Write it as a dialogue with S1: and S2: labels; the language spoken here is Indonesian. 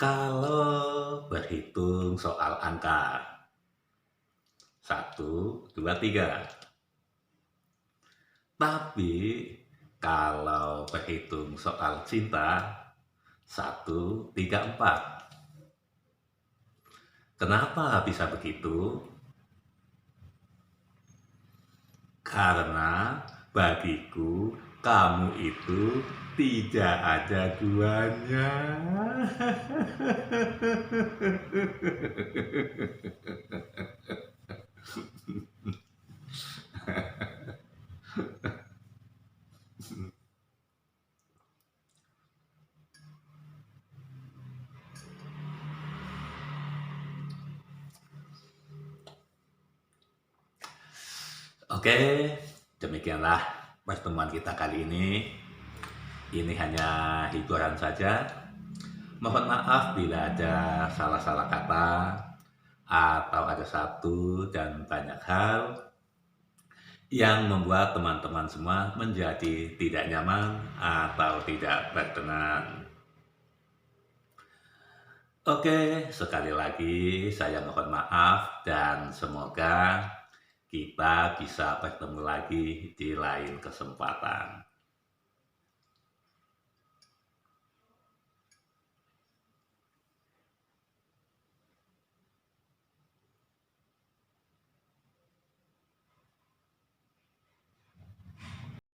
S1: Kalau berhitung soal angka, satu, dua, tiga. Tapi kalau berhitung soal cinta, satu, tiga, empat. Kenapa bisa begitu? Karena bagiku kamu itu tidak ada duanya. Oke, demikianlah pertemuan kita kali ini. Ini hanya hiburan saja. Mohon maaf bila ada salah-salah kata atau ada satu dan banyak hal yang membuat teman-teman semua menjadi tidak nyaman atau tidak berkenan. Oke, sekali lagi saya mohon maaf dan semoga kita bisa bertemu lagi di lain kesempatan.